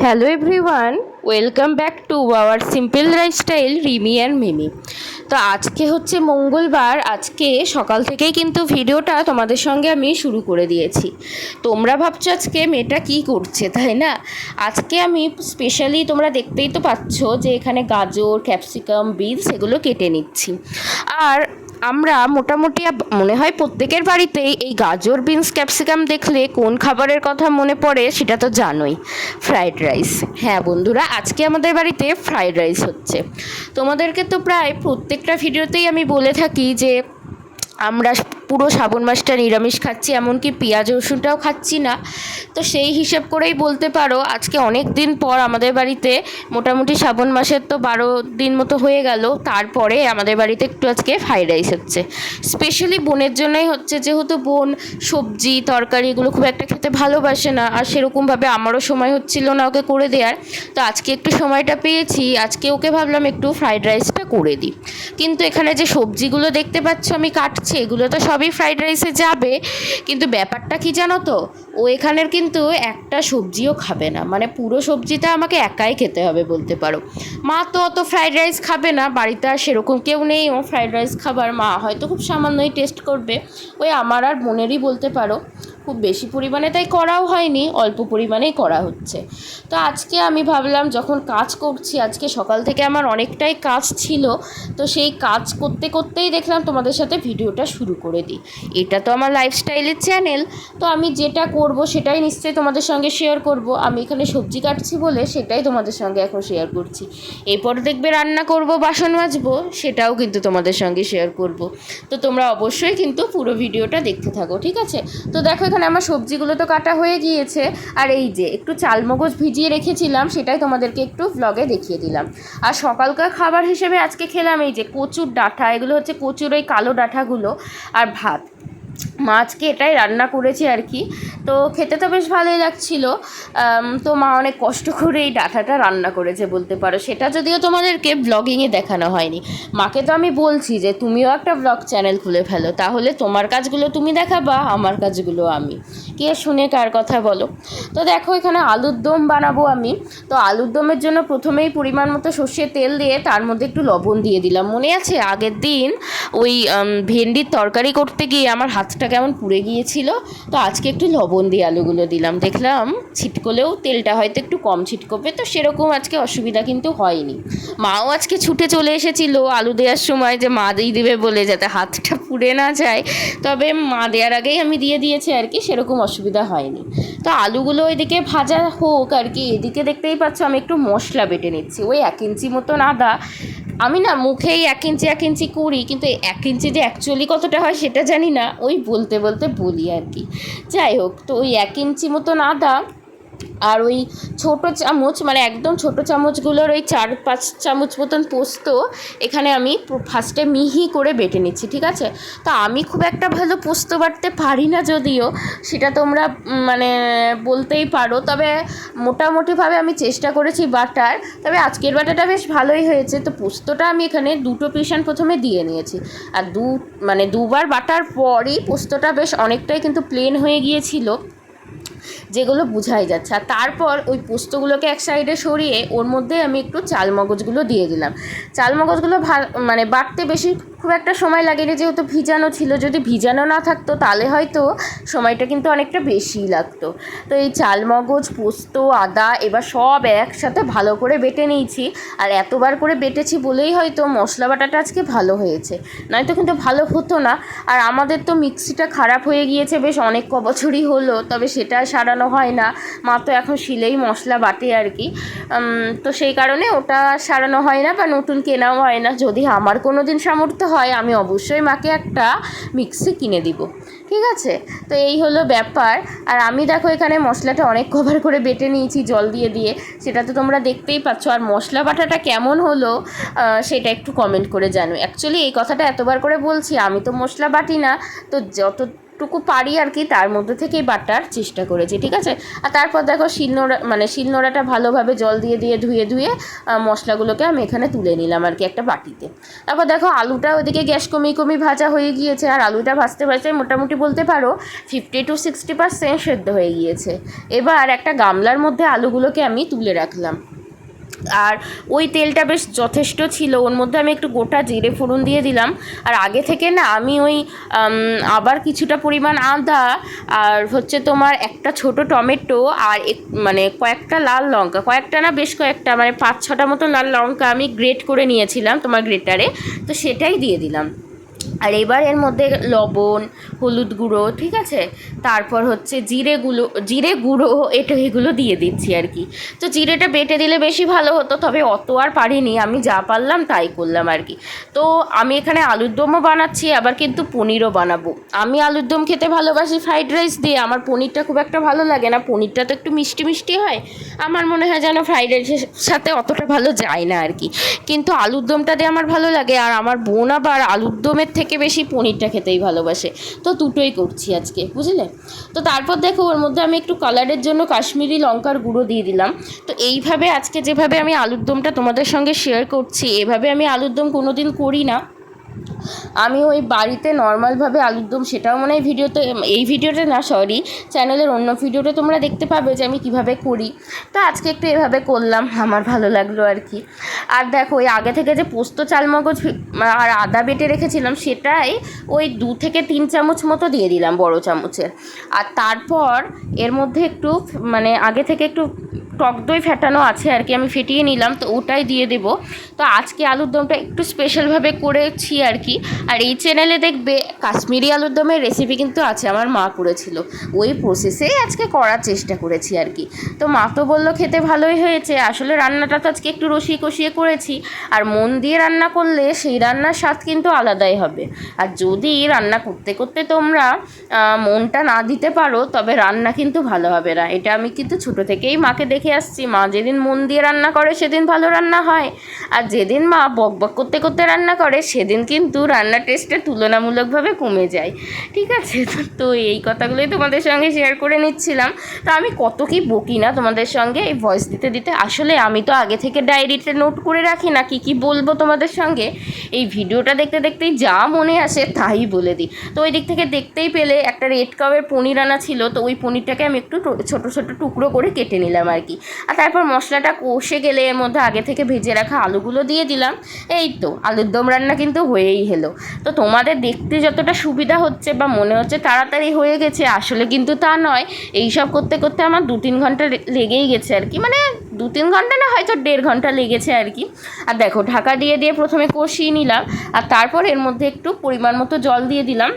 Hello everyone welcome back to our simple lifestyle Rimi and Mimi তো আজকে হচ্ছে মঙ্গলবার। আজকে সকাল থেকেই কিন্তু ভিডিওটা তোমাদের সঙ্গে আমি শুরু করে দিয়েছি। তোমরা ভাবছ আজকে মেয়েটা কি করছে, তাই না? আজকে আমি স্পেশালি তোমরা দেখতেই তো পাচ্ছ যে এখানে গাজর ক্যাপসিকাম বিনস এগুলো কেটে নিচ্ছি। আর আমরা মোটামুটি মনে হয় প্রত্যেকের বাড়িতেই এই গাজর, বিনস, ক্যাপসিকাম দেখলে কোন খাবারের কথা মনে পড়ে সেটা তো জানোই। Fried rice. হ্যাঁ বন্ধুরা, আজকে আমাদের বাড়িতে ফ্রাইড রাইস হচ্ছে। তোমাদেরকে তো প্রায় প্রত্যেকটা ভিডিওতেই আমি বলে থাকি যে আমরা পুরো শ্রাবণ মাসটা নিরামিষ খাচ্ছি, এমনকি পেঁয়াজ রসুনটাও খাচ্ছি না। তো সেই হিসেব করেই বলতে পারো, আজকে অনেক দিন পর আমাদের বাড়িতে মোটামুটি শ্রাবণ মাসের তো বারো দিন মতো হয়ে গেল, তারপরে আমাদের বাড়িতে একটু আজকে ফ্রাইড রাইস হচ্ছে। স্পেশালি বোনের জন্যই হচ্ছে যেহেতু বোন সবজি, তরকারি এগুলো খুব একটা খেতে ভালোবাসে না, আর সেরকমভাবে আমারও সময় হচ্ছিল না ওকে করে দেওয়ার তো আজকে একটু সময়টা পেয়েছি, আজকে ওকে ভাবলাম একটু ফ্রাইড রাইসটা করে দিই। কিন্তু এখানে যে সবজিগুলো দেখতে পাচ্ছ আমি কাটছি, এগুলো তো সবই ফ্রাইড রাইসে যাবে। কিন্তু ব্যাপারটা কি জানো তো? ও এখানের কিন্তু একটা সবজিও খাবে না। মানে পুরো সবজিটা আমাকে একাই খেতে হবে বলতে পারো। মা তো অত ফ্রাইড রাইস খাবে না, বাড়িতে আর সেরকম কেউ নেই। ও ফ্রাইড রাইস খাবার মা হয়তো খুব সামান্যই টেস্ট করবে। ওই আমার আর বোনেরই বলতে পারো। খুব বেশি পরিমাণে তাই করাও হয়নি, অল্প পরিমাণেই করা হচ্ছে। তো আজকে আমি ভাবলাম, যখন কাজ করছি, আজকে সকাল থেকে আমার অনেকটাই কাজ ছিল, তো সেই কাজ করতে করতেই দেখলাম তোমাদের সাথে ভিডিওটা শুরু করে দিই। এটা তো আমার লাইফস্টাইলের চ্যানেল তো আমি যেটা করব সেটাই নিশ্চয়ই তোমাদের সঙ্গে শেয়ার করব। আমি এখানে সবজি কাটছি বলে সেটাই তোমাদের সঙ্গে এখন শেয়ার করছি। এরপর দেখবে রান্না করব, বাসন মাজবো, সেটাও কিন্তু তোমাদের সঙ্গে শেয়ার করব। তো তোমরা অবশ্যই কিন্তু পুরো ভিডিওটা দেখতে থাকো, ঠিক আছে? তো দেখো এখানে আমার সবজিগুলো তো কাটা হয়ে গিয়েছে। আর এই যে একটু চালমগজ ভিজিয়ে রেখেছিলাম, সেটাই তোমাদেরকে একটু ব্লগে দেখিয়ে দিলাম। আর সকালকার খাবার হিসেবে আজকে খেলাম এই যে কচুর ডাঁটা এগুলো হচ্ছে কচুর ওই কালো ডাঁটাগুলো আর ভাত। মাছকে এটাই রান্না করেছি আর কি। তো খেতে তো বেশ ভালোই লাগছিল। তো মা অনেক কষ্ট করে এই ডাঁটাটা রান্না করেছে বলতে পারো। সেটা যদিও তোমাদেরকে ব্লগিংয়ে দেখানো হয়নি। মাকে তো আমি বলছি যে, তুমিও একটা ব্লগ চ্যানেল খুলে ফেলো। তাহলে তোমার কাজগুলো তুমি দেখাবা, আমার কাজগুলো আমি। কে শুনে কার কথা বলো। তো দেখো, এখানে আলুর দম বানাবো আমি। তো আলুর দমের জন্য প্রথমেই পরিমাণ মতো সর্ষের তেল দিয়ে তার মধ্যে একটু লবণ দিয়ে দিলাম। মনে আছে আগের দিন ওই ভেন্ডির তরকারি করতে গিয়ে আমার হাতটা কেমন পুড়ে গিয়েছিল। তো আজকে একটু লবণ দিয়ে আলুগুলো দিলাম। দেখলাম ছিটকলেও তেলটা হয়তো একটু কম ছিটকবে। তো সেরকম আজকে অসুবিধা কিন্তু হয়নি। মাও আজকে ছুটে চলে এসেছিল আলু দেওয়ার সময় যে মা দিয়ে দেবে বলে যাতে হাতটা পুড়ে না যায়। তবে মা দেওয়ার আগেই আমি দিয়ে দিয়েছি আর কি, সেরকম অসুবিধা হয়নি। তো আলুগুলো এদিকে ভাজা হোক আর কি, এদিকে দেখতেই পাচ্ছ আমি একটু মশলা বেটে নিচ্ছি। ওই এক ইঞ্চি মতন আদা আমি না মুখেই এক ইঞ্চি এক ইঞ্চি করি, কিন্তু এক ইঞ্চি যে অ্যাকচুয়ালি কতটা হয় সেটা জানি না। ওই বলতে বলতে বলি আর কি। যাই হোক, তো ওই এক ইঞ্চি মতন আদা আর ওই ছোটো চামচ মানে একদম ছোটো চামচগুলোর ওই চার পাঁচ চামচ মতন পোস্ত এখানে আমি ফার্স্টে মিহি করে বেটে নিচ্ছি, ঠিক আছে? তো আমি খুব একটা ভালো পোস্ত বাটতে পারি না যদিও, সেটা তোমরা মানে বলতেই পারো। তবে মোটামুটিভাবে আমি চেষ্টা করেছি বাটার, তবে আজকের বাটাটা বেশ ভালোই হয়েছে। তো পোস্তটা আমি এখানে দুটো পিসান প্রথমে দিয়ে নিয়েছি। আর দু মানে দুবার বাটার পরই পোস্তটা বেশ অনেকটাই কিন্তু প্লেন হয়ে গিয়েছিল। যেগুলো বোঝাই যাচ্ছে। আর তারপর ওই পোস্তগুলোকে এক সাইডে সরিয়ে ওর মধ্যে আমি একটু চাল মগজগুলো দিয়ে দিলাম। চাল মগজগুলো ভা- মানে বাটতে বেশি খুব একটা সময় লাগেনি যেহেতু ভিজানো ছিল। যদি ভিজানো না থাকতো তাহলে হয়তো সময়টা কিন্তু অনেকটা বেশিই লাগতো। তো এই চাল, মগজ, পোস্ত, আদা এবার সব একসাথে ভালো করে বেটে নিয়েছি। আর এতবার করে বেটেছি বলেই হয়তো মশলা বাটাটা আজকে ভালো হয়েছে। নয়তো কিন্তু ভালো হতো না। আর আমাদের তো মিক্সিটা খারাপ হয়ে গিয়েছে বেশ অনেক ক বছরই হলো, তবে সেটা সারানো হয় না। মা তো এখন শিলেই মশলা বাটে আর কি। তো সেই কারণে ওটা সারানো হয় না বা নতুন কেনাও হয় না। যদি আমার কোনো দিন সামর্থ্য হয়, আমি অবশ্যই মাকে একটা মিক্সি কিনে দিব। ঠিক আছে? তো এই হলো ব্যাপার। আর আমি দেখো এখানে মশলাটা অনেক কভার করে বেটে নিয়েছি, জল দিয়ে দিয়ে। সেটা তো তোমরা দেখতেই পাচ্ছ। আর মশলা বাটাটা কেমন হলো সেটা একটু কমেন্ট করে জানো। অ্যাকচুয়ালি এই কথাটা এতবার করে বলছি, আমি তো মশলা বাটি না। তো যত যতটুকু পারি আর কি, তার মধ্যে থেকেই বাটার চেষ্টা করেছি, ঠিক আছে? আর তারপর দেখো শিলনোড়া মানে শিলনোড়াটা ভালোভাবে জল দিয়ে দিয়ে, ধুয়ে ধুয়ে মশলাগুলোকে আমি এখানে তুলে নিলাম আর কি একটা বাটিতে। তারপর দেখো আলুটা ওদিকে গ্যাস কমিয়ে কমিয়ে ভাজা হয়ে গিয়েছে, আর আলুটা ভাজতে ভাজতে মোটামুটি বলতে পারো ফিফটি টু সিক্সটি পার্সেন্ট সেদ্ধ হয়ে গিয়েছে। এবার একটা গামলার মধ্যে আলুগুলোকে আমি তুলে রাখলাম। আর ওই তেলটা বেশ যথেষ্ট ছিল। ওর মধ্যে আমি একটু গোটা জিরে ফোড়ন দিয়ে দিলাম। আর আগে থেকে না আমি ওই আবার কিছুটা পরিমাণ আদা আর হচ্ছে তোমার একটা ছোট টমেটো আর এক- মানে কয়েকটা লাল লঙ্কা। কয়েকটা না বেশ কয়েকটা মানে পাঁচ ছটা মতো লাল লঙ্কা আমি গ্রেট করে নিয়েছিলাম তোমার গ্রেটারে তো সেটাই দিয়ে দিলাম। আর এবার এর মধ্যে লবণ, হলুদ গুঁড়ো, ঠিক আছে? তারপর হচ্ছে জিরে গুঁড়ো জিরে গুঁড়ো, এটা এগুলো দিয়ে দিচ্ছি আর কি। তো জিরেটা বেটে দিলে বেশি ভালো হতো, তবে অত আর পারিনি, আমি যা পারলাম তাই করলাম আর কি। তো আমি এখানে আলুর দমও বানাচ্ছি, আবার কিন্তু পনিরও বানাবো। আমি আলুর দম খেতে ভালোবাসি ফ্রাইড রাইস দিয়ে, আমার পনিরটা খুব একটা ভালো লাগে না, পনিরটা তো একটু মিষ্টি মিষ্টি হয়, আমার মনে হয় যেন ফ্রাইড রাইসের সাথে অতটা ভালো যায় না আর কি। কিন্তু আলুর দমটা দিয়ে আমার ভালো লাগে, আর আমার বোন আবার আলুর দমের থেকে বেশি পনিরটা খেতেই ভালোবাসে। তো দুটোই করছি আজকে, বুঝলে? তো তারপর দেখো ওর মধ্যে আমি একটু কালারের জন্য কাশ্মীরি লঙ্কার গুঁড়ো দিয়ে দিলাম। তো এইভাবে আজকে যেভাবে আমি আলুর দমটা তোমাদের সঙ্গে শেয়ার করছি, এভাবে আমি আলুর দম কোনো দিন করি না। আমি ওই বাড়িতে নর্মালভাবে আলুর দম, সেটাও মনে হয় ভিডিওতে, এই ভিডিওতে না সরি চ্যানেলের অন্য ভিডিওতে তোমরা দেখতে পাবে যে আমি কীভাবে করি। তো আজকে একটু এভাবে করলাম, আমার ভালো লাগল আর কি। আর দেখো, ওই আগে থেকে যে পোস্ত, চালমগজ আর আদা বেটে রেখেছিলাম, সেটাই ওই দু থেকে তিন চামচ মতো দিয়ে দিলাম, বড় চামচের। আর তারপর এর মধ্যে একটু মানে আগে থেকে একটু টক দই ফেটানো আছে আর কি, আমি ফেটিয়ে নিলাম, তো ওটাই দিয়ে দেবো। তো আজকে আলুর দমটা একটু স্পেশালভাবে করেছি আর কি আর এই চ্যানেলে দেখবে কাশ্মীরি আলুর দমের রেসিপি কিন্তু আছে, আমার মা করেছিল। ওই প্রসেসেই আজকে করার চেষ্টা করেছি আর কি। তো মা তো বলল খেতে ভালোই হয়েছে, আসলে রান্নাটা তো আজকে একটু রসিয়ে কষিয়ে করেছি। আর মন দিয়ে রান্না করলে সেই রান্নার স্বাদ কিন্তু আলাদাই হবে। আর যদি রান্না করতে করতে তোমরা মনটা না দিতে পারো, তবে রান্না কিন্তু ভালো হবে না। এটা আমি কিন্তু ছোটো থেকেই মাকে দেখে আসছি। মা যেদিন মন দিয়ে রান্না করে, সেদিন ভালো রান্না হয়। আর যেদিন মা বক বক করতে করতে রান্না করে, সেদিন কিন্তু রান্নার টেস্টটা তুলনামূলকভাবে কমে যায়। ঠিক আছে? তো- এই কথাগুলোই তোমাদের সঙ্গে শেয়ার করে নিচ্ছিলাম। তো আমি কত কি বকি না তোমাদের সঙ্গে এই ভয়েস দিতে দিতে? আসলে আমি তো আগে থেকে ডায়েরিতে নোট করে রাখি না, কি কি বলব তোমাদের সঙ্গে? এই ভিডিওটা দেখতে দেখতেই যা মনে আসে তাই বলে দিই। তো ওই দিক থেকে দেখতেই পেলে একটা রেড কাপের পনির আনা ছিল, তো ওই পনিরটাকে আমি একটু ছোট ছোট টুকরো করে কেটে নিলাম আর কি। আর তারপর মশলাটা কষে গেলে এর মধ্যে আগে থেকে ভেজে রাখা আলুগুলো দিয়ে দিলাম। এই তো, আলুর দম রান্না কিন্তু হয়েই হলো তো তোমাদের দেখতে যতটা সুবিধা হচ্ছে বা মনে হচ্ছে তাড়াতাড়ি হয়ে গেছে, আসলে কিন্তু তা নয়। এই সব করতে করতে আমার দু তিন ঘণ্টা লেগেই গেছে আর কি। মানে দু তিন ঘণ্টা না, হয়তো দেড় ঘণ্টা লেগেছে আর কি। আর দেখো, ঢাকা দিয়ে দিয়ে প্রথমে কষিয়ে নিলাম, আর তারপর এর মধ্যে একটু পরিমাণ মতো জল দিয়ে দিলাম।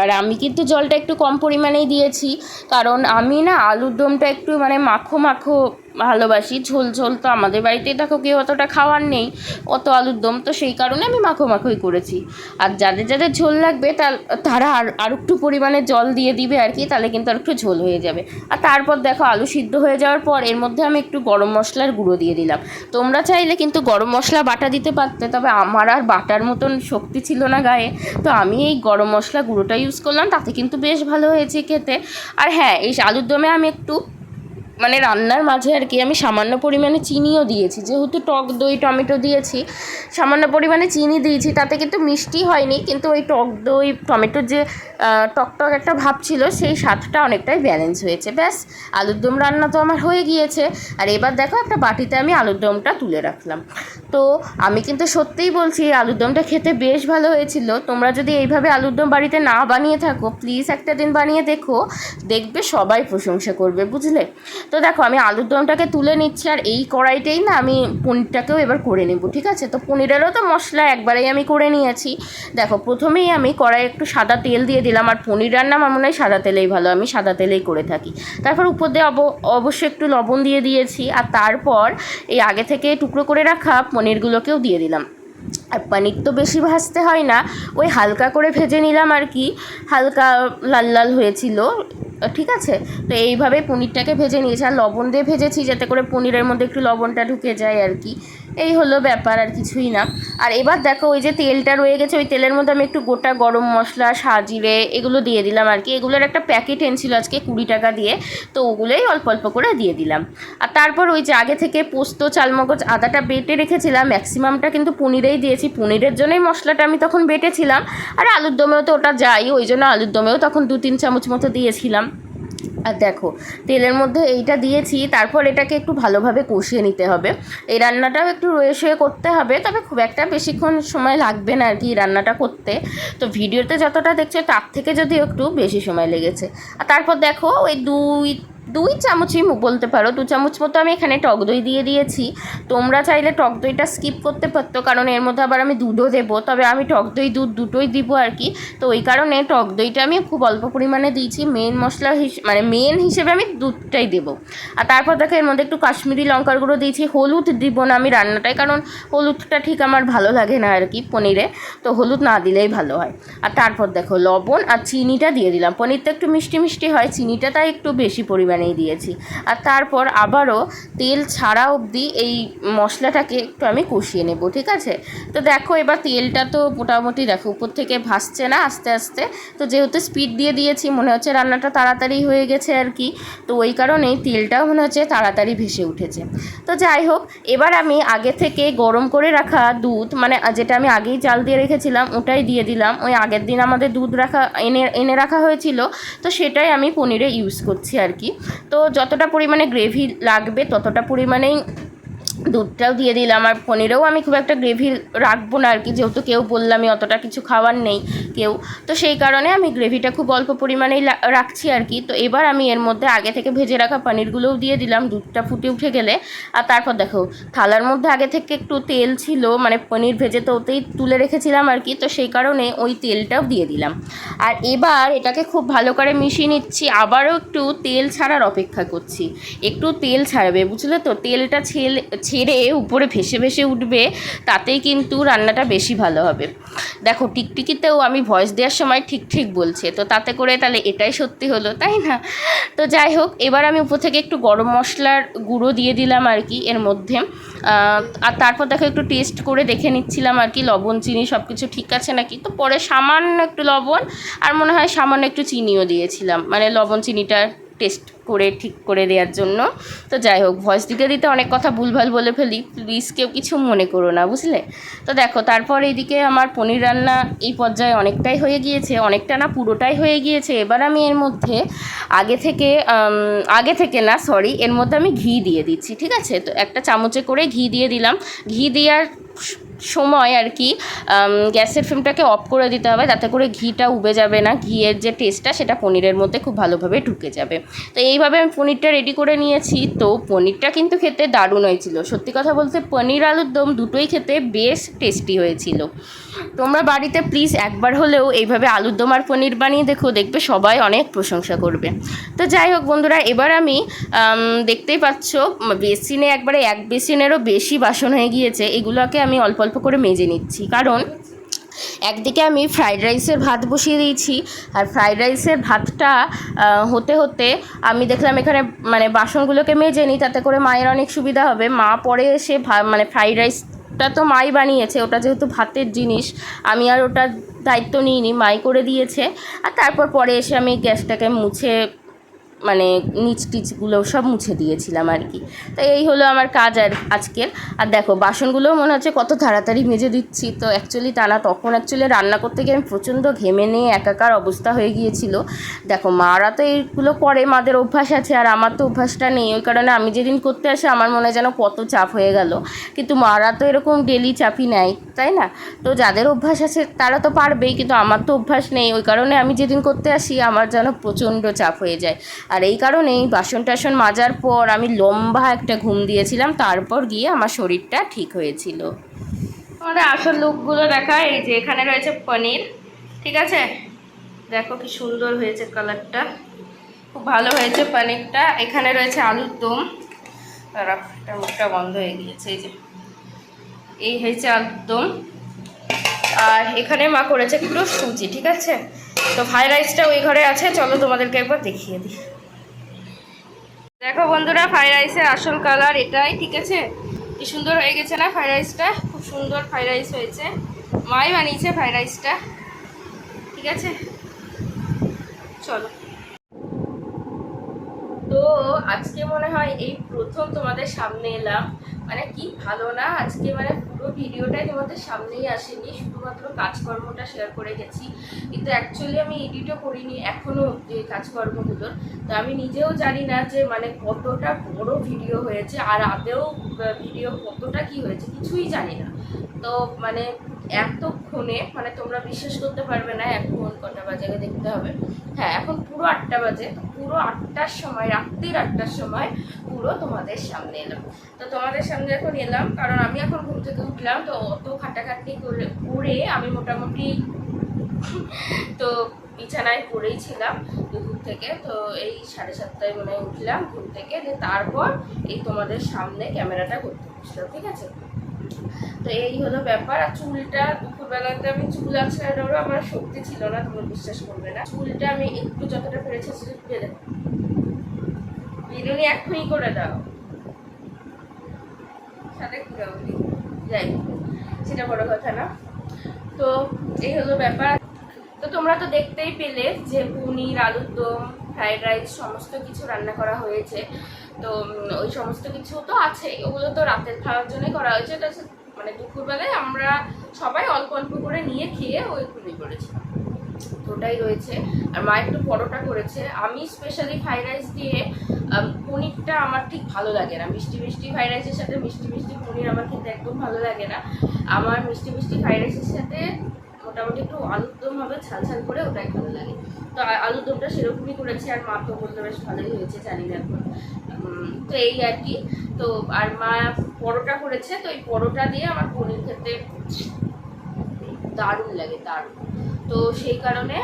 আর আমি কিন্তু জলটা একটু কম পরিমাণেই দিয়েছি, কারণ আমি না আলুর দমটা একটু মানে মাখো মাখো ভালোবাসি, ঝোল ঝোল তো আমাদের বাড়িতে দেখো কেউ অতটা খাওয়ার নেই, অত আলুর দম তো সেই কারণে আমি মাখো মাখোই করেছি। আর যাদের যাদের ঝোল লাগবে তারা আর আর একটু পরিমাণে জল দিয়ে দিবে আর কি, তাহলে কিন্তু আর একটু ঝোল হয়ে যাবে। আর তারপর দেখো আলু সিদ্ধ হয়ে যাওয়ার পর এর মধ্যে আমি একটু গরম মশলার গুঁড়ো দিয়ে দিলাম। তোমরা চাইলে কিন্তু গরম মশলা বাটা দিতে পারতে, তবে আমার আর বাটার মতন শক্তি ছিল না গায়ে। তো আমি এই গরম মশলা গুঁড়োটা ইউজ করলাম, তাতে কিন্তু বেশ ভালো হয়েছে খেতে। আর হ্যাঁ এই আলুর দমে আমি একটু মানে রান্নার মাঝে আর কি আমি সামান্য পরিমাণে চিনিও দিয়েছি। যেহেতু টক দই, টমেটো দিয়েছি, সামান্য পরিমাণে চিনি দিয়েছি, তাতে কিন্তু মিষ্টি হয়নি, কিন্তু ওই টক দই, টমেটোর যে টক টক একটা ভাব ছিল, সেই স্বাদটা অনেকটাই ব্যালেন্স হয়েছে। ব্যাস, আলুর দম রান্না তো আমার হয়ে গিয়েছে। আর এবার দেখো একটা বাটিতে আমি আলুর দমটা তুলে রাখলাম। তো আমি কিন্তু সত্যিই বলছি, আলুর দমটা খেতে বেশ ভালো হয়েছিল। তোমরা যদি এইভাবে আলুর দম বাড়িতে না বানিয়ে থাকো প্লিজ একটা দিন বানিয়ে দেখো, দেখবে সবাই প্রশংসা করবে, বুঝলে? তো দেখো, আমি আলুর দমটাকে তুলে নিচ্ছি, আর এই কড়াইতেই না আমি পনিরটাকেও এবার করে নেব, ঠিক আছে? তো পনিরেরও তো মশলা একবারেই আমি করে নিয়েছি। দেখো, প্রথমেই আমি কড়াইয়ে একটু সাদা তেল দিয়ে দিলাম, আর পনির রান্না আমার মনে হয় সাদা তেলেই ভালো, আমি সাদা তেলেই করে থাকি। তারপর উপর দিয়ে অব অবশ্যই একটু লবণ দিয়ে দিয়েছি, আর তারপর এই আগে থেকে টুকরো করে রাখা পনিরগুলোকেও দিয়ে দিলাম। আর পনির তো বেশি ভাজতে হয় না। ওই হালকা করে ভেজে নিলাম আর কি। হালকা লাল লাল হয়েছিল। ঠিক আছে? তো এইভাবে পনিরটাকে ভেজে নিয়েছি। আর লবণ দিয়ে ভেজেছি যাতে করে পনিরের মধ্যে একটু লবণটা ঢুকে যায় আর কি। এই হলো ব্যাপার আর কিছুই না। আর এবার দেখো ওই যে তেলটা রয়ে গেছে, ওই তেলের মধ্যে আমি একটু গোটা গরম মশলা, সাজিরে এগুলো দিয়ে দিলাম আর কি। এগুলোর একটা প্যাকেট এনেছিল আজকে কুড়ি টাকা দিয়ে, তো ওগুলোই অল্প অল্প করে দিয়ে দিলাম। আর তারপর ওই যে আগে থেকে পোস্ত, চালমগজ, আদাটা বেটে রেখেছিলাম ম্যাক্সিমামটা কিন্তু পনিরেই দিয়েছি। পনিরের জন্যই মশলাটা আমি তখন বেটেছিলাম, আর আলুর দমেও তো ওটা যাই, ওই জন্য আলুর দমেও তখন দু তিন চামচ মতো দিয়েছিলাম। আর দেখো, তেলের মধ্যে এইটা দিয়েছি, তারপর এটাকে একটু ভালোভাবে কষিয়ে নিতে হবে। এই রান্নাটাও একটু রয়ে শুয়ে করতে হবে, তবে খুব একটা বেশিক্ষণ সময় লাগবে না আর কি রান্নাটা করতে। তো ভিডিওতে যতটা দেখছ, তার থেকে যদি একটু বেশি সময় লেগেছে। আর তারপর দেখো, ওই দুই দুই চামচই বলতে পারো, দু চামচ মতো আমি এখানে টক দই দিয়ে দিয়েছি। তোমরা চাইলে টক দইটা স্কিপ করতে পারতো, কারণ এর মধ্যে আবার আমি দুধও দেবো, তবে আমি টক দই দুধ দুটোই দিব আর কি। তো ওই কারণে টক দইটা আমি খুব অল্প পরিমাণে দিয়েছি মেন মশলা মানে মেন হিসেবে আমি দুধটাই দেবো। আর তারপর দেখো এর মধ্যে একটু কাশ্মীরি লঙ্কার গুঁড়ো দিয়েছি, হলুদ দিব না আমি রান্নাটায়, কারণ হলুদটা ঠিক আমার ভালো লাগে না আর কি পনিরে, তো হলুদ না দিলেই ভালো হয়। আর তারপর দেখো লবণ আর চিনিটা দিয়ে দিলাম, পনিরটা একটু মিষ্টি মিষ্টি হয়, চিনিটা তাই একটু বেশি পরিমাণেই দিয়েছি। আর তারপর আবারও তেল ছাড়া অবধি এই মশলাটাকে একটু আমি কষিয়ে নেব, ঠিক আছে? তো দেখো এবার তেলটা তো মোটামুটি দেখো, উপর থেকে ভাসছে না আস্তে আস্তে। তো যেহেতু স্পিড দিয়ে দিয়েছি, মনে হচ্ছে রান্নাটা তাড়াতাড়ি হয়ে গেছে আর কি। তো ওই কারণেই তেলটাও মনে হচ্ছে তাড়াতাড়ি ভেসে উঠেছে। তো যাই হোক, এবার আমি আগে থেকে গরম করে রাখা দুধ মানে যেটা আমি আগেই চাল দিয়ে রেখেছিলাম, ওটাই দিয়ে দিলাম। ওই আগের দিন আমাদের দুধ রাখা, এনে এনে রাখা হয়েছিল, তো সেটাই আমি পনিরে ইউজ করছি আর কি। তো যতটা পরিমাণে গ্রেভি লাগবে ততটা পরিমাণেই দুধটাও দিয়ে দিলাম আর পনিরেও আমি খুব একটা গ্রেভি রাখব না আর কি। যেহেতু কেউ বললামই অতটা কিছু খাওয়ার নেই কেউ। তো সেই কারণে আমি গ্রেভিটা খুব অল্প পরিমাণেই রাখছি আর কি। তো এবার আমি এর মধ্যে আগে থেকে ভেজে রাখা পনিরগুলোও দিয়ে দিলাম। দুধটা ফুটে উঠে গেলে। আর তারপর দেখো, থালার মধ্যে আগে থেকে একটু তেল ছিল মানে পনির ভেজে তো ওতেই তুলে রেখেছিলাম আর কি। তো সেই কারণে ওই তেলটাও দিয়ে দিলাম। আর এবার এটাকে খুব ভালো করে মিশিয়ে নিচ্ছি। আবারও একটু তেল ছাড়ার অপেক্ষা করছি। একটু তেল ছাড়বে, বুঝলে তো? তেলটা ছেলে ছেড়ে উপরে ভেসে ভেসে উঠবে, তাতেই কিন্তু রান্নাটা বেশি ভালো হবে। দেখো, টিকটিকিতেও আমি ভয়েস দেওয়ার সময় ঠিক ঠিক বলছে, তো তাতে করে তাহলে এটাই সত্যি হলো, তাই না? তো যাই হোক, এবার আমি উপর থেকে একটু গরম মশলার গুঁড়ো দিয়ে দিলাম আর কি এর মধ্যে। আর তারপর দেখো একটু টেস্ট করে দেখে নিচ্ছিলাম আর কি, লবণ, চিনি সব কিছু ঠিক আছে নাকি? তো পরে সামান্য একটু লবণ, আর মনে হয় সামান্য একটু চিনিও দিয়েছিলাম মানে লবণ, চিনিটা টেস্ট করে, ঠিক করে দেওয়ার জন্য। তো যাই হোক ভয়েস দিতে দিতে অনেক কথা ভুলভাল বলে ফেলি। প্লিজ কেউ কিছু মনে করো না, বুঝলে? তো দেখো, তারপর এইদিকে আমার পনির রান্না এই পর্যায়ে অনেকটাই হয়ে গিয়েছে, অনেকটা না পুরোটাই হয়ে গিয়েছে। এবার আমি এর মধ্যে আগে থেকে আগে থেকে না সরি এর মধ্যে আমি ঘি দিয়ে দিচ্ছি, ঠিক আছে? তো একটা চামচে করে ঘি দিয়ে দিলাম। ঘি দেওয়ার সময় আর কি গ্যাসের ফ্লেমটাকে অফ করে দিতে হবে যাতে করে ঘিটা উবে যাবে না, ঘিয়ের যে টেস্টটা সেটা পনিরের মধ্যে খুব ভালোভাবে ঢুকে যাবে। তো এইভাবে আমি পনিরটা রেডি করে নিয়েছি, তো পনিরটা কিন্তু খেতে দারুণ হয়েছিল। সত্যি কথা বলতে পনির আলুর দম দুটোই খেতে বেশ টেস্টি হয়েছিল। তোমরা বাড়িতে প্লিজ একবার হলেও এইভাবে আলুর দম আর পনির বানিয়ে দেখো, দেখবে সবাই অনেক প্রশংসা করবে। তো যাই হোক বন্ধুরা, এবার আমি দেখতেই পাচ্ছ, বেসিনে একবারে এক বেসিনেরও বেশি বাসন হয়ে গিয়েছে। এগুলোকে আমি অল্প অল্প করে মেজে নিচ্ছি। কারণ একদিকে আমি ফ্রাইড রাইসের ভাত বসিয়ে দিয়েছি, আর ফ্রাইড রাইসের ভাতটা হতে হতে আমি দেখলাম এখানে মানে বাসনগুলোকে মেজে নিই, তাতে করে মায়ের অনেক সুবিধা হবে। মা পরে এসে মানে ফ্রাইড রাইসটা তো মাই বানিয়েছে, ওটা যেহেতু ভাতের জিনিস, আমি আর ওটার দায়িত্ব নিইনি, মাই করে দিয়েছে। আর তারপর পরে এসে আমি গ্যাসটাকে মুছে নিচ টিচগুলো সব মুছে দিয়েছিলাম আর কি। তো এই হলো আমার কাজ আর আজকের। আর দেখো, বাসনগুলোও মনে হচ্ছে কত তাড়াতাড়ি মেজে দিচ্ছি। তো অ্যাকচুয়ালি তা না, তখন অ্যাকচুয়ালি রান্না করতে গিয়ে আমি প্রচণ্ড ঘেমে নিয়ে একাকার অবস্থা হয়ে গিয়েছিল। দেখো, মারা তো এইগুলো করে, মাদের অভ্যাস আছে, আর আমার তো অভ্যাসটা নেই। ওই কারণে আমি যেদিন করতে আসি, আমার মনে যেন কত চাপ হয়ে গেল। কিন্তু মারা তো এরকম ডেলি চাপই নেয়, তাই না? তো যাদের অভ্যাস আছে, তারা তো পারবেই, কিন্তু আমার তো অভ্যাস নেই। ওই কারণে আমি যেদিন করতে আসি, আমার যেন প্রচণ্ড চাপ হয়ে যায়। আর এই কারণেই বাসন টাসন মাজার পর আমি লম্বা একটা ঘুম দিয়েছিলাম, তারপর গিয়ে আমার শরীরটা ঠিক হয়েছিল। আমাদের আসল লুকগুলো দেখা, এই যে এখানে রয়েছে পনির, ঠিক আছে? দেখো কি সুন্দর হয়েছে কালারটা। খুব ভালো হয়েছে পনিরটা। এখানে রয়েছে আলুর দম। তারা মুখটা বন্ধ হয়ে গিয়েছে, এই যে। এই হয়েছে আলুর দম। আর এখানে মা করেছে একটু সুজি, ঠিক আছে? তো ফ্রাইড রাইসটা ওই ঘরে আছে। চলো তোমাদেরকে একবার দেখিয়ে দিই। দেখো বন্ধুরা ফ্রাইড রাইসের আসল কালার এটাই, ঠিক আছে? কি সুন্দর হয়ে গেছে না ফ্রাইড রাইসটা খুব সুন্দর ফ্রাইড রাইস হয়েছে। মাই বানিয়েছে ফ্রাইড রাইসটা ঠিক আছে? চলো। তো আজকে মনে হয় এই প্রথম তোমাদের সামনে এলাম। মানে কি ভালো না? আজকে মানে পুরো ভিডিওটাই তোমাদের সামনেই আসেনি। শুধুমাত্র কাজকর্মটা শেয়ার করে গেছি। কিন্তু অ্যাকচুয়ালি আমি এডিটও করিনি এখনও যে কাজকর্মগুলোর। তো আমি নিজেও জানি না যে মানে কতটা বড় ভিডিও হয়েছে, আর আদেও ভিডিও কতটা কি হয়েছে কিছুই জানি না। তো মানে এতক্ষণে মানে তোমরা বিশ্বাস করতে পারবে না, এখন কটা বাজে দেখতে হবে। হ্যাঁ এখন পুরো আটটা বাজে পুরো আটটার সময়, রাত্রির আটটার সময় পুরো তোমাদের সামনে এলাম। তো তোমাদের সামনে এখন এলাম, কারণ আমি এখন ঘুম থেকে উঠলাম, তো অত খাটাখাটনি করে করে আমি মোটামুটি তো বিছানায় পড়েই ছিলাম দুপুর থেকে, তো এই সাড়ে সাতটায় মনে উঠলাম ঘুম থেকে যে তারপর এই তোমাদের সামনে ক্যামেরাটা করতে বসলাম, ঠিক আছে? তো এই হলো ব্যাপার। আর চুলটা দুপুরবেলাতে আমি চুল আছড়ানোরও আমার শক্তি ছিল না, তোমরা বিশ্বাস করবে না। চুলটা আমি একটু যতটা পেরেছি দেবো। বিরুনি এক্ষুনি করে দাও। সাথে যাই সেটা বড় কথা না। তো এই হলো ব্যাপার। তো তোমরা তো দেখতেই পেলে যে পনির আলুর দম ফ্রাইড রাইস, সমস্ত কিছু রান্না করা হয়েছে। তো ওই সমস্ত কিছু তো আছে। ওগুলো তো রাতের খাওয়ার জন্যই করা হয়েছে। সে- মানে দুপুরবেলায় আমরা সবাই অল্প অল্প করে নিয়ে খেয়ে ওই ঘুমিয়ে পড়েছিলাম ওটাই রয়েছে। আর মা একটু পরোটা করেছে। আমি স্পেশালি ফ্রাইড রাইস দিয়ে পনিরটা আমার ঠিক ভালো লাগে না। মিষ্টি মিষ্টি ফ্রাইড রাইসের সাথে মিষ্টি মিষ্টি পনির আমার খেতে একদম ভালো লাগে না। আমার মিষ্টি মিষ্টি ফ্রাইড রাইসের সাথে মোটামুটি একটু আলুর দম হবে ঝাল ঝাল করে ওটাই ভালো লাগে। তো আলুর দমটা সেরকমই করেছি, আর মা তো বলতে বেশ ভালোই হয়েছে, জানি না এখন। তো এই আর কি। তো আর মা পরোটা করেছে, তো এই পরোটা দিয়ে আমার পনির খেতে দারুণ লাগে, দারুণ। তো সেই কারণে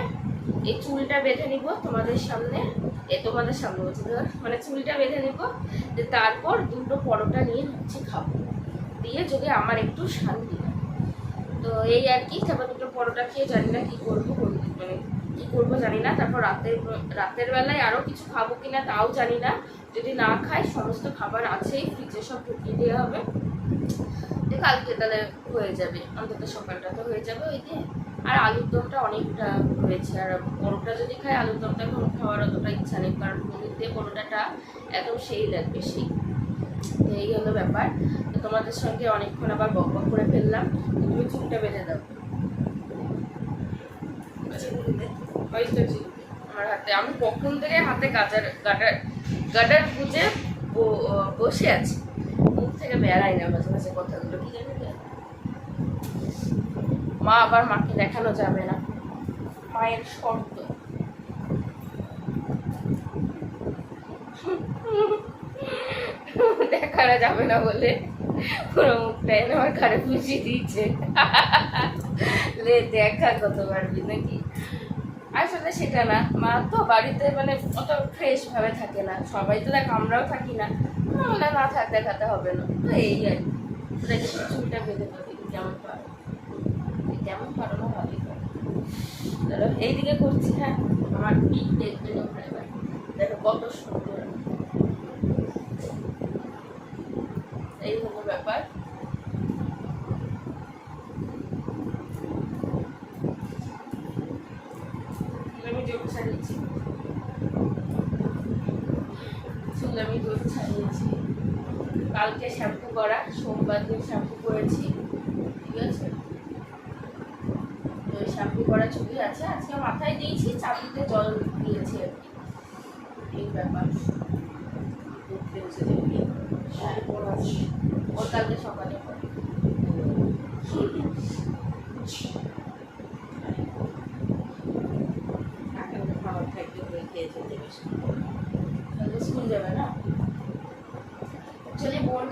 এই চুলটা বেঁধে নিব তোমাদের সামনে। এ, তোমাদের সামনে বলছি, ধর মানে চুলটা বেঁধে নিব যে তারপর দুটো পরোটা নিয়ে হচ্ছে খাব। দিয়ে যদি আমার একটু শান্তি তো এই আর কি, তারপর দুটো পরোটা খেয়ে জানি না কী করব মানে কী করব জানি না। তারপর রাতের রাতের বেলায় আরও কিছু খাব কিনা তাও জানি না। যদি না খাই, সমস্ত খাবার আছেই ফ্রিজে সব ঢুকিয়ে দেওয়া হবে। যে কালকে তাহলে হয়ে যাবে, অন্তত সকালটা তো হয়ে যাবে ওই দিয়ে আর আলুর দমটা অনেকটা হয়েছে, আর পরোটা যদি খাই, আলুর দমটা এখন খাওয়ার অতটা ইচ্ছা নেই, কারণ পনির দিয়ে পরোটাটা একদম সেই লাগবে, সেই তো এই হলো ব্যাপার। তো তোমাদের সঙ্গে অনেকক্ষণ আবার বক বক করে ফেললাম। তুমি চুলটা বেঁধে দাও। আমার হাতে আমি কখন থেকে হাতে গাটার গাটার গাটার গুজে ব- বসে আছি। মুখ থেকে বেড়াই না মাঝে মাঝে কথাগুলো, কি মা আবার মাকে দেখানো যাবে না। মায়ের শর্ত দেখানো যাবে না বলে। পুরো মুখটা এনে আমার ঘরে পুষিয়ে দিয়েছে। লে, দেখা কত পারবি নাকি? আসলে সেটা না। মা তো বাড়িতে মানে অত ফ্রেশ ভাবে থাকে না। সবাই তো দেখ, আমরাও থাকি না। না না থাক দেখাতে হবে না। তো এই আর কি। দেখি, চুলটা বেঁধে দেবো কেমন পারো কেমন পারো না পারো চলো, এইদিকে করছি হ্যাঁ। আমার দেখো কত সুন্দর এই হলো ব্যাপার আমি জোর ছাড়িয়েছি কালকে শ্যাম্পু করা, সোমবার দিন শ্যাম্পু করেছি, ঠিক আছে? শ্যাম্পু করা চুলই আছে, আজকে মাথায় দিয়েছি চাপিতে জল দিয়েছি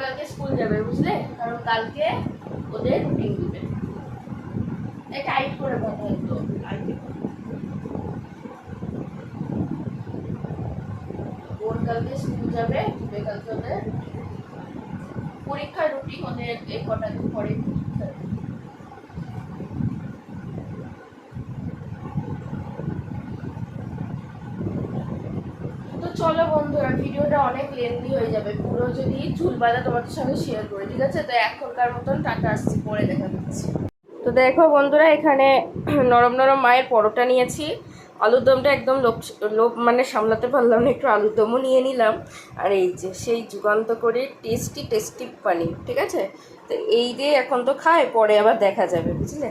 কালকে স্কুল যাবে, বুঝলে? কারণ কালকে ওদের রুটিন দিবে। টাইট করে কথা হতো কালকে স্কুল যাবে, দিবে কালকে ওদের পরীক্ষার রুটি ওদের এই কটা দিন পরে চলো বন্ধুরা, ভিডিওটা অনেক লেন্দি হয়ে যাবে। যদি চুল বাঁধা তোমাদের সঙ্গে শেয়ার করি, ঠিক আছে? তো এখনকার মতন টাটা আসছি, পরে দেখা যাচ্ছে তো দেখো বন্ধুরা, এখানে নরম নরম মায়ের পরোটা নিয়েছি। আলুর দমটা একদম লোভ মানে সামলাতে পারলাম না, একটু আলুর দমও নিয়ে নিলাম। আর এই যে, সেই যুগান্ত করে টেস্টি টেস্টি পানি ঠিক আছে? তো এই দিয়ে এখন তো খায়, পরে আবার দেখা যাবে, বুঝলে?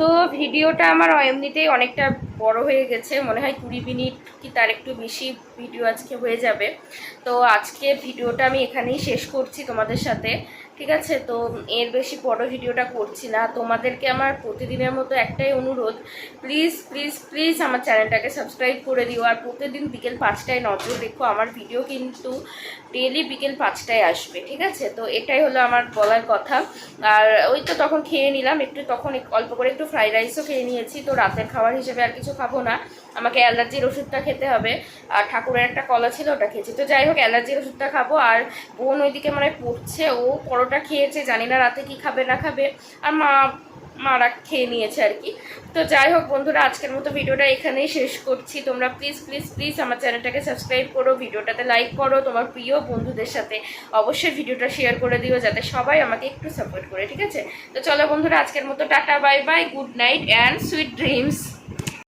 তো ভিডিওটা আমার এমনিতেই অনেকটা বড় হয়ে গেছে। মনে হয় কুড়ি মিনিট কি তার একটু বেশি ভিডিও আজকে হয়ে যাবে। তো আজকে ভিডিওটা আমি এখানেই শেষ করছি তোমাদের সাথে, ঠিক আছে? তো এর বেশি বড় ভিডিওটা করছি না। তোমাদেরকে আমার প্রতিদিনের মতো একটাই অনুরোধ প্লিজ প্লিজ প্লিজ আমার চ্যানেলটাকে সাবস্ক্রাইব করে দিও। আর প্রতিদিন বিকেল পাঁচটায় নজর দেখো আমার ভিডিও কিন্তু ডেলি বিকেল পাঁচটায় আসবে, ঠিক আছে? তো এটাই হলো আমার বলার কথা। আর ওই তো তখন খেয়ে নিলাম, একটু তখন অল্প করে একটু ফ্রাইড রাইসও খেয়ে নিয়েছি। তো রাতের খাবার হিসেবে আর কিছু খাব না। আমাকে অ্যালার্জির ওষুধটা খেতে হবে। আর ঠাকুরের একটা কলা ছিল, ওটা খেয়েছি। তো যাই হোক, অ্যালার্জির ওষুধটা খাব। আর বোন ওইদিকে মানে পড়ছে, ও পরোটা খেয়েছে, জানি না রাতে কি খাবে, না খাবে। আর মা মারা খেয়ে নিয়েছে আর কি। তো যাই হোক বন্ধুরা, আজকের মতো ভিডিওটা এখানেই শেষ করছি। তোমরা প্লিজ প্লিজ প্লিজ আমার চ্যানেলটাকে সাবস্ক্রাইব করো, ভিডিওটাতে লাইক করো। তোমার প্রিয় বন্ধুদের সাথে অবশ্যই ভিডিওটা শেয়ার করে দিও, যাতে সবাই আমাকে একটু সাপোর্ট করে, ঠিক আছে? তো চলো বন্ধুরা, আজকের মতো tata bye bye good night and sweet dreams